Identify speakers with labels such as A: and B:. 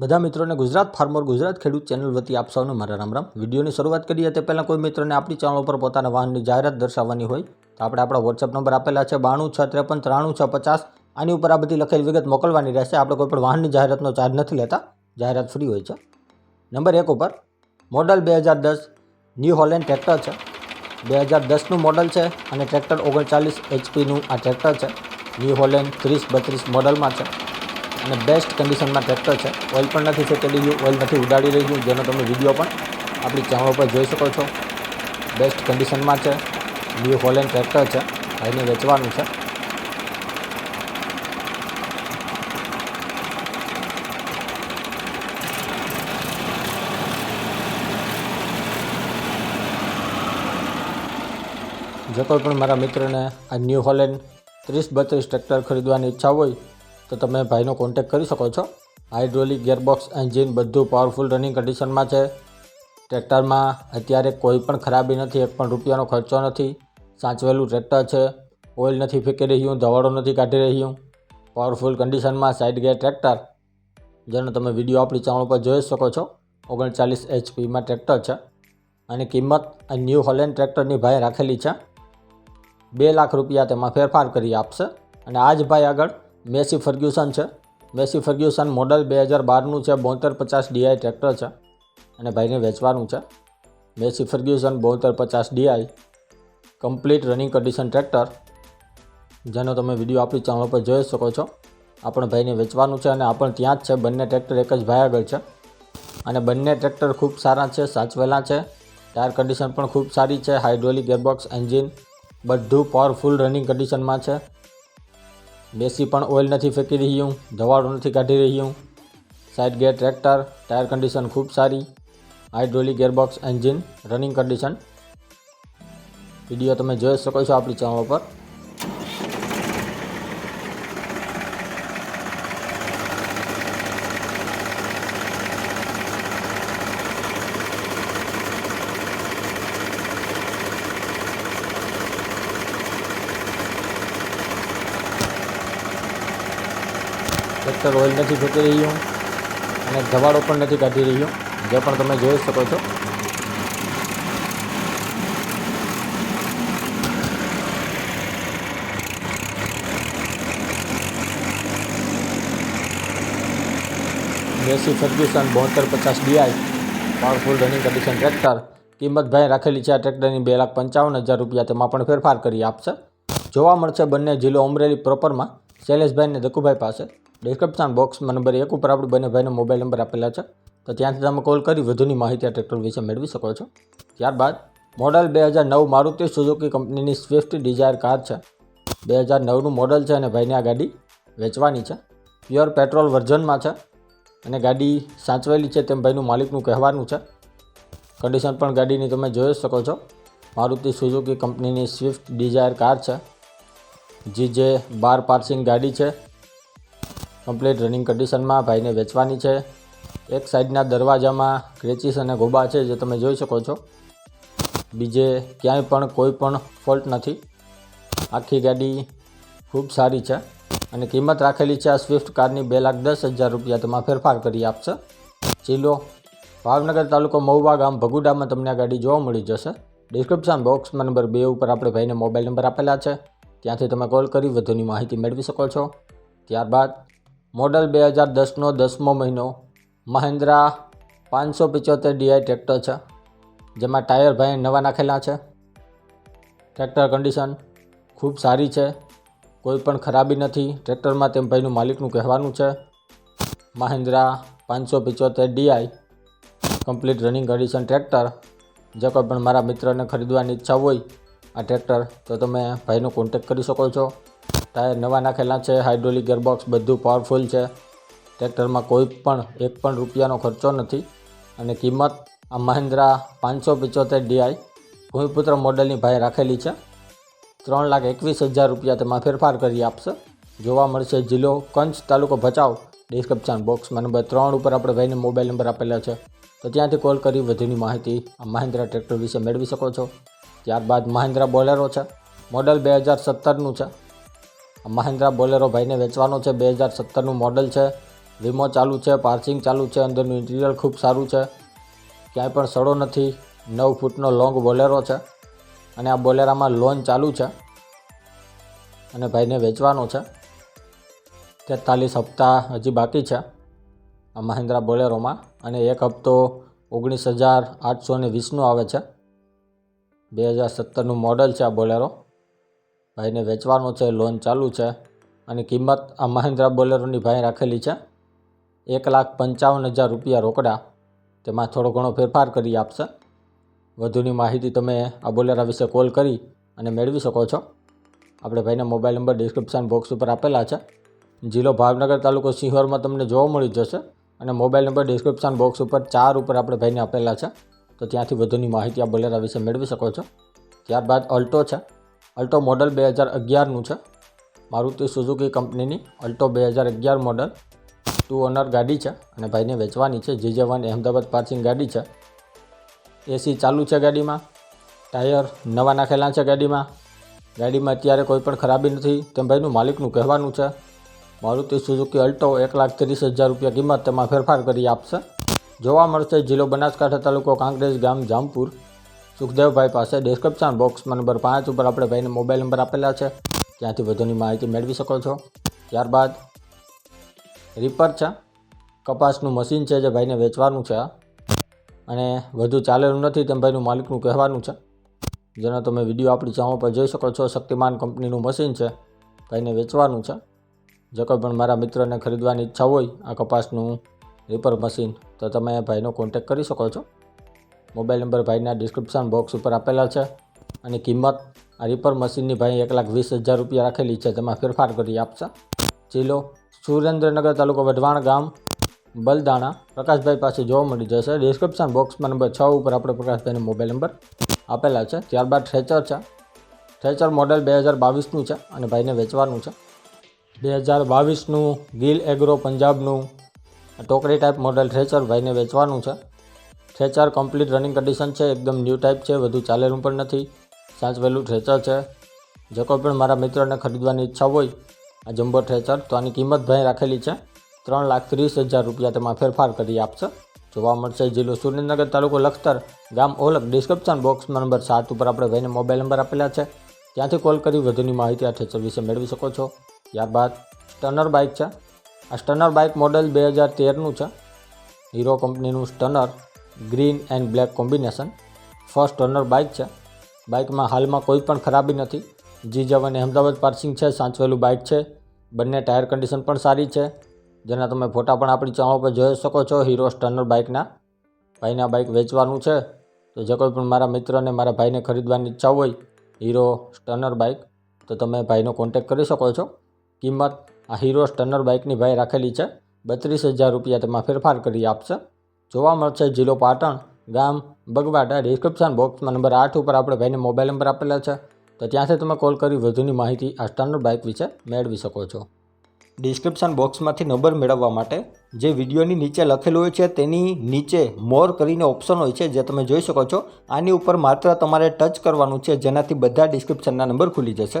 A: બધા મિત્રોને ગુજરાત ફાર્મર ગુજરાત ખેડૂત ચેનલ વતી આપ સૌને મારા રામ રામ. વિડીયોની શરૂઆત કરીએ તે પહેલાં કોઈ મિત્રને આપણી ચેનલ ઉપર પોતાના વાહનની જાહેરાત દર્શાવવાની હોય તો આપણે આપણા વોટ્સઅપ નંબર આપેલા છે બાણું છ ત્રેપન ત્રાણું છ પચાસ. આની ઉપર આ બધી લખેલી વિગત મોકલવાની રહેશે. આપણે કોઈ પણ વાહનની જાહેરાતનો ચાર્જ નથી લેતા. જાહેરાત ફ્રી હોય છે. નંબર એક ઉપર, મોડલ બે હજાર દસ, ન્યૂ હોલેન્ડ ટ્રેક્ટર છે. બે હજાર દસનું મોડલ છે અને ટ્રેક્ટર ઓગણચાલીસ એચપીનું આ ટ્રેક્ટર છે. ન્યૂ હોલેન્ડ ત્રીસ બત્રીસ મોડલમાં છે. અને બેસ્ટ કન્ડિશનમાં ટ્રેક્ટર છે. ઓઇલ પણ નથી છેકેલી ગયું ઓઇલ નથી ઉડાડી રહ્યું. જેનો તમે વીડિયો પણ આપણી ચેનલ પર જોઈ શકો છો. બેસ્ટ કન્ડિશનમાં છે. ન્યૂ હોલેન્ડ ટ્રેક્ટર છે. ભાઈને વેચવાનું છે. જો કોઈ પણ મારા મિત્રને આ ન્યૂ હોલેન્ડ ત્રીસ બત્રીસ ટ્રેક્ટર ખરીદવાની ઈચ્છા હોય તો તમે ભાઈનો કોન્ટેક્ટ કરી શકો છો. હાઇડ્રોલિક ગિયરબોક્સ એન્જિન બધું પાવરફુલ રનિંગ કન્ડિશનમાં છે. ટ્રેક્ટરમાં અત્યારે કોઈ પણ ખરાબી નથી, એક પણ રૂપિયાનો ખર્ચો નથી. સાચવેલું ટ્રેક્ટર છે. ઓઇલ નથી ફેંકી રહ્યું, ધવાડો નથી કાઢી રહ્યું. પાવરફુલ કન્ડિશનમાં સાઇડ ગેર ટ્રેક્ટર જેનો તમે વીડિયો આપણી ચેનલ પર જોઈ શકો છો. ઓગણચાલીસ એચપીમાં ટ્રેક્ટર છે. અને કિંમત આ ન્યૂ હોલેન્ડ ટ્રેક્ટરની ભાઈ રાખેલી છે. બે લાખ રૂપિયા તેમાં ફેરફાર કરી આપશે. અને આ જ ભાઈ આગળ મેસી ફર્ગ્યુસન છે. મેસી ફર્ગ્યુસન મોડલ બે હજાર બારનું છે, બોતેર પચાસ ડીઆઈ ટ્રેક્ટર છે અને ભાઈને વેચવાનું છે. મેસી ફર્ગ્યુસન બોતેર પચાસ DI complete running condition tractor. જેનો તમે વીડિયો આપણી ચેનલ પર જોઈ શકો છો. આપણે ભાઈને વેચવાનું છે અને આપણ ત્યાં જ છે. બંને ટ્રેક્ટર એક જ ભાઈ આગળ છે. અને બંને ટ્રેક્ટર ખૂબ સારા છે, સાચવેલા છે. ટાયર કન્ડિશન પણ ખૂબ સારી છે. હાઇડ્રોલિક ગેરબોક્સ એન્જિન બધું પાવરફુલ રનિંગ કન્ડિશનમાં છે. બેસી પણ ઓઇલ નથી ફેંકી રહ્યું, ધવાડો નથી કાઢી રહ્યું. Side gear tractor, tyre condition ખૂબ સારી. Hydraulic gearbox engine, running condition. Video તમે જોઈ શકો છો આપણી ચેનલ પર ટ્રેક્ટર ઓઇલ નથી ફેંકી રહ્યું અને ધવાડો પણ નથી કાઢી રહ્યું. જે પણ તમે જોઈ શકો છો. દેશી ફર્ગ્યુસન બોતેર પચાસ DI powerful running condition tractor. કિંમત ભાઈ રાખેલી છે આ ટ્રેક્ટરની બે લાખ પંચાવન હજાર રૂપિયા. તેમાં પણ ફેરફાર કરી આપશે. જોવા મળશે બંને જિલ્લો અમરેલી પ્રોપરમાં શૈલેષભાઈ અને દકુભાઈ પાસે. ડિસ્ક્રિપ્શન બોક્સમાં નંબર એક ઉપર આપણે બંને ભાઈનો મોબાઈલ નંબર આપેલા છે. તો ત્યાંથી તમે કોલ કરી વધુની માહિતી આ ટ્રેક્ટર વિશે મેળવી શકો છો. ત્યારબાદ મોડલ બે હજાર નવ મારુતિ સુઝુકી કંપનીની સ્વિફ્ટ ડિઝાયર કાર છે. બે હજાર નવનું મોડલ છે અને ભાઈને આ ગાડી વેચવાની છે. પ્યોર પેટ્રોલ વર્ઝનમાં છે અને ગાડી સાચવેલી છે તેમ ભાઈનું માલિકનું કહેવાનું છે. કન્ડિશન પણ ગાડીની તમે જોઈ શકો છો. મારુતિ સુઝુકી કંપનીની સ્વિફ્ટ ડિઝાયર કાર છે. જીજે બાર પાર્સિંગ ગાડી છે. કમ્પ્લીટ રનિંગ કન્ડિશનમાં ભાઈને વેચવાની છે. એક સાઈડના દરવાજામાં ક્રેચીસ અને ગોબા છે જે તમે જોઈ શકો છો. બીજે ક્યાંય પણ કોઈ પણ ફોલ્ટ નથી. આખી ગાડી ખૂબ સારી છે અને કિંમત રાખેલી છે આ સ્વિફ્ટ કારની બે લાખ દસ હજાર રૂપિયા. તેમાં ફેરફાર કરી આપશે. ચીલો, ભાવનગર તાલુકો મહુવા ગામ ભગુડામાં તમને આ ગાડી જોવા મળી જશે. ડિસ્ક્રિપ્શન બોક્સમાં નંબર બે ઉપર આપણે ભાઈને મોબાઈલ નંબર આપેલા છે. ત્યાંથી તમે કોલ કરી, વધુની માહિતી મેળવી શકો છો. ત્યારબાદ મોડલ બે હજાર દસનો દસમો મહિનો. મહિન્દ્રા પાંચસો પિચોતેર ડીઆઈ ટ્રેક્ટર છે, જેમાં ટાયર ભાઈ નવા નાખેલા છે. ટ્રેક્ટર કન્ડિશન ખૂબ સારી છે, કોઈ પણ ખરાબી નથી, ટ્રેક્ટરમાં તેમ ભાઈનું માલિકનું કહેવાનું છે. મહિન્દ્રા પાંચસો પિચોતેર DI complete running condition tractor. જો કોઈ પણ મારા મિત્રને ખરીદવાની ઈચ્છા હોય આ ટ્રેક્ટર, તો તમે ભાઈનો કોન્ટેક્ટ કરી શકો છો. ટાયર નવા નાખેલા છે હાઇડ્રોલિક ગેરબોક્સ બધું પાવરફુલ છે. ટ્રેક્ટરમાં કોઈ પણ, એક પણ રૂપિયાનો ખર્ચો નથી. અને કિંમત આ મહિન્દ્રા પાંચસો પિચોતેર ડીઆઈ ભૂમિપુત્ર મોડલની ભાઈ રાખેલી છે. ત્રણ લાખ એકવીસ હજાર રૂપિયા તેમાં ફેરફાર કરી આપશે. જોવા મળશે જિલ્લો કંચ તાલુકો ભચાઉ. ડિસ્ક્રિપ્શન બોક્સમાં નંબર ત્રણ ઉપર આપણે ભાઈને મોબાઈલ નંબર આપેલા છે. તો ત્યાંથી કોલ કરી વધુની માહિતી આ મહિન્દ્રા ટ્રેક્ટર વિશે મેળવી શકો છો. ત્યારબાદ મહિન્દ્રા બોલેરો છે. મોડલ બે હજાર સત્તરનું છે. મહિન્દ્રા બોલેરો ભાઈને વેચવાનો છે. બે હજાર સત્તરનું મોડલ છે. વીમો ચાલુ છે. પાર્સિંગ ચાલુ છે. અંદરનું ઇન્ટિરિયર ખૂબ સારું છે. ક્યાંય પણ સડો નથી. નવ ફૂટનો લોંગ બોલેરો છે. અને આ બોલેરામાં લોન ચાલુ છે. અને ભાઈને વેચવાનો છે. તેતાલીસ હપ્તા હજી બાકી છે. આ મહિન્દ્રા બોલેરોમાં. અને એક હપ્તો ઓગણીસ હજાર આઠસો ને વીસનો આવે છે. બે હજાર સત્તરનું મોડલ છે આ બોલેરો. ભાઈને વેચવાનો છે લોન ચાલુ છે અને કિંમત આ મહિન્દ્રા બોલેરોની ભાઈ રાખેલી છે. એક લાખ પંચાવન હજાર રૂપિયા રોકડા. તેમાં થોડો ઘણો ફેરફાર કરી આપશે. વધુની માહિતી તમે આ બોલેરા વિશે કોલ કરી અને મેળવી શકો છો. આપણે ભાઈના મોબાઈલ નંબર ડિસ્ક્રિપ્શન બોક્સ ઉપર આપેલા છે. જિલ્લો ભાવનગર તાલુકો સિંહોરમાં તમને જોવા મળી જશે અને મોબાઈલ નંબર ડિસ્ક્રિપ્શન બોક્સ ઉપર ચાર ઉપર આપણે ભાઈને આપેલા છે. તો ત્યાંથી વધુની માહિતી આ બોલેરા વિશે મેળવી શકો છો. ત્યારબાદ અલ્ટો છે. અલ્ટો મોડલ બે હજાર અગિયારનું છે. મારુતિ સુઝુકી કંપનીની અલ્ટો બે હજાર અગિયાર મોડલ. ટુ ઓનર ગાડી છે અને ભાઈને વેચવાની છે. જીજે વન અહેમદાબાદ પાર્સિંગ ગાડી છે. એસી ચાલુ છે ગાડીમાં. ટાયર નવા નાખેલા છે ગાડીમાં. ગાડીમાં અત્યારે કોઈ પણ ખરાબી નથી. તેમ ભાઈનું માલિકનું કહેવાનું છે. મારુતિ સુઝુકી અલ્ટો એક લાખ ત્રીસ હજાર રૂપિયા કિંમત તેમાં ફેરફાર કરી આપશે. જોવા મળશે જિલ્લો બનાસકાંઠા તાલુકો કાંકરેજ ગામ જામપુર. સુખદેવભાઈ પાસે ડિસ્ક્રિપ્શન બોક્સમાં નંબર પાંચ ઉપર આપણે ભાઈને મોબાઈલ નંબર આપેલા છે. ત્યાંથી વધુની માહિતી મેળવી શકો છો. ત્યારબાદ રીપર છે. કપાસનું મશીન છે જે ભાઈને વેચવાનું છે. અને વધુ ચાલેલું નથી તેમ ભાઈનું માલિકનું કહેવાનું છે. જેનો તમે વીડિયો આપણી ચાહો પર જોઈ શકો છો. શક્તિમાન કંપનીનું મશીન છે. ભાઈને વેચવાનું છે. જો કોઈ પણ મારા મિત્રને ખરીદવાની ઈચ્છા હોય આ કપાસનું રિપર મશીન તો તમે ભાઈનો કોન્ટેક કરી શકો છો. મોબાઈલ નંબર ભાઈના ડિસ્ક્રિપ્શન બોક્સ ઉપર આપેલા છે. અને કિંમત, આ રિપર મશીનની ભાઈ એક લાખ વીસ હજાર રૂપિયા રાખેલી છે. તેમાં ફેરફાર કરી આપશે. જિલ્લો, સુરેન્દ્રનગર તાલુકો વઢવાણ ગામ, બલદાણા. પ્રકાશભાઈ પાસે જોવા મળી જશે. ડિસ્ક્રિપ્શન બોક્સમાં નંબર છ ઉપર આપણે પ્રકાશભાઈનો મોબાઈલ નંબર આપેલા છે. ત્યારબાદ થ્રેચર છે. ટ્રેચર મોડેલ બે હજાર બાવીસનું છે અને ભાઈને વેચવાનું છે. બે હજાર બાવીસનું ગિલ એગ્રો પંજાબનું ટોકરી ટાઈપ મોડેલ થ્રેચર ભાઈને વેચવાનું છે. ટ્રેચર કમ્પ્લીટ રનિંગ કન્ડિશન છે, એકદમ ન્યૂ ટાઈપ છે, વધુ ચાલેલું પણ નથી. સાચવેલું ટ્રેચર છે. જો કોઈ પણ મારા મિત્રોને ખરીદવાની ઈચ્છા હોય, આ જમ્બો થ્રેચર તો આની કિંમત ભાઈ રાખેલી છે. ત્રણ લાખ ત્રીસ હજાર રૂપિયા તેમાં ફેરફાર કરી આપશે. જોવા મળશે જિલ્લો સુરેન્દ્રનગર તાલુકો લખતર, ગામ ઓલક ડિસ્ક્રિપ્શન બોક્સમાં નંબર સાત ઉપર આપણે ભાઈને મોબાઈલ નંબર આપેલા છે. ત્યાંથી કોલ કરી વધુની માહિતી આ થ્રેચર વિશે મેળવી શકો છો. ત્યારબાદ સ્ટનર બાઇક છે. આ સ્ટનર બાઇક મોડેલ બે હજાર તેરનું છે. હીરો કંપનીનું Stunner green and black combination. First owner bike છે. બાઇકમાં હાલમાં કોઈ પણ ખરાબી નથી. જી જવાની અહેમદાબાદ પાર્સિંગ છે, સાચવેલું બાઇક છે. બંને ટાયર કન્ડિશન પણ સારી છે. જેના તમે ફોટા પણ આપણી ચાણો પર જોઈ શકો છો, હીરો સ્ટનર બાઇકના. ભાઈના બાઇક વેચવાનું છે. તો જે કોઈ પણ મારા મિત્રને, મારા ભાઈને ખરીદવાની ઈચ્છા હોય, હીરો સ્ટનર બાઇક, તો તમે ભાઈનો કોન્ટેક કરી શકો છો. કિંમત આ હીરો સ્ટનર બાઇકની ભાઈ રાખેલી છે. બત્રીસ હજાર રૂપિયા તેમાં ફેરફાર કરી આપશે. જોવા મળશે જિલ્લો પાટણ, ગામ, બગવાડા ડિસ્ક્રિપ્શન બોક્સમાં નંબર આઠ ઉપર આપણે ભાઈને મોબાઈલ નંબર આપેલા છે. તો ત્યાંથી તમે કોલ કરી વધુની માહિતી આ સ્ટાન્ડર્ડ બાઇક વિશે મેળવી શકો છો. ડિસ્ક્રિપ્શન બોક્સમાંથી નંબર મેળવવા માટે જે વિડીયોની નીચે લખેલું હોય છે તેની નીચે મોર કરીને ઓપ્શન હોય છે જે તમે જોઈ શકો છો. આની ઉપર માત્ર તમારે ટચ કરવાનું છે જેનાથી બધા ડિસ્ક્રિપ્શનના નંબર ખુલી જશે.